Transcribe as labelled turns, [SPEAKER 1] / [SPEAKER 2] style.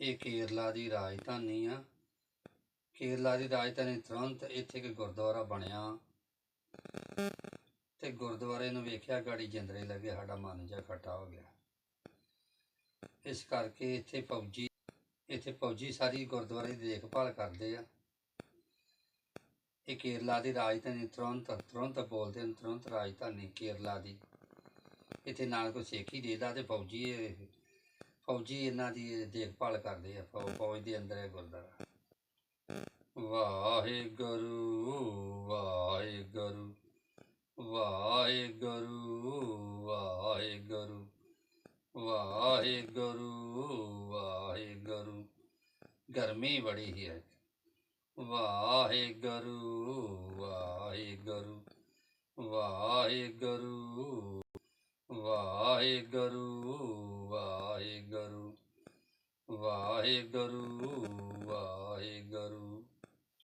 [SPEAKER 1] ਇਹ ਕੇਰਲਾ ਦੀ ਰਾਜਧਾਨੀ ਆ। ਕੇਰਲਾ ਦੀ ਰਾਜਧਾਨੀ ਤੁਰੰਤ ਇੱਥੇ ਇੱਕ ਗੁਰਦੁਆਰਾ ਬਣਿਆ। ਤੇ ਗੁਰਦੁਆਰੇ ਨੂੰ ਵੇਖਿਆ ਗਾੜੀ ਜਿੰਦਰੇ ਲੱਗੇ, ਸਾਡਾ ਮਨ ਜਿਹਾ ਖੱਟਾ ਹੋ ਗਿਆ। ਇਸ ਕਰਕੇ ਇੱਥੇ ਫੌਜੀ ਇੱਥੇ ਫੌਜੀ ਸਾਰੀ ਗੁਰਦੁਆਰੇ ਦੀ ਦੇਖਭਾਲ ਕਰਦੇ ਆ। ਇਹ ਕੇਰਲਾ ਦੀ ਰਾਜਧਾਨੀ ਤੁਰੰਤ ਤੁਰੰਤ ਬੋਲਦੇ ਨੇ, ਤੁਰੰਤ ਰਾਜਧਾਨੀ ਕੇਰਲਾ ਦੀ। ਇੱਥੇ ਨਾਲ ਕੋਈ ਸਿੱਖ ਹੀ ਦੇਦਾ ਤੇ ਫੌਜੀ ਫੌਜੀ ਇਹਨਾਂ ਦੀ ਦੇਖਭਾਲ ਕਰਦੇ ਆ, ਫੌ- ਫੌਜ ਦੇ ਅੰਦਰ ਇਹ ਗੁਰਦੁਆਰਾ। ਵਾਹਿਗੁਰੂ ਵਾਹਿਗੁਰੂ ਵਾਹਿਗੁਰੂ ਵਾਹਿਗੁਰੂ ਵਾਹਿਗੁਰੂ ਵਾਹਿਗੁਰੂ। ਗਰਮੀ ਬੜੀ ਹੀ ਹੈ ਵਾਹਿਗੁਰੂ ਵਾਹਿਗੁਰੂ ਵਾਹਿਗੁਰੂ ਵਾਹਿਗੁਰੂ ਵਾਹਿਗੁਰੂ ਵਾਹਿਗੁਰੂ ਵਾ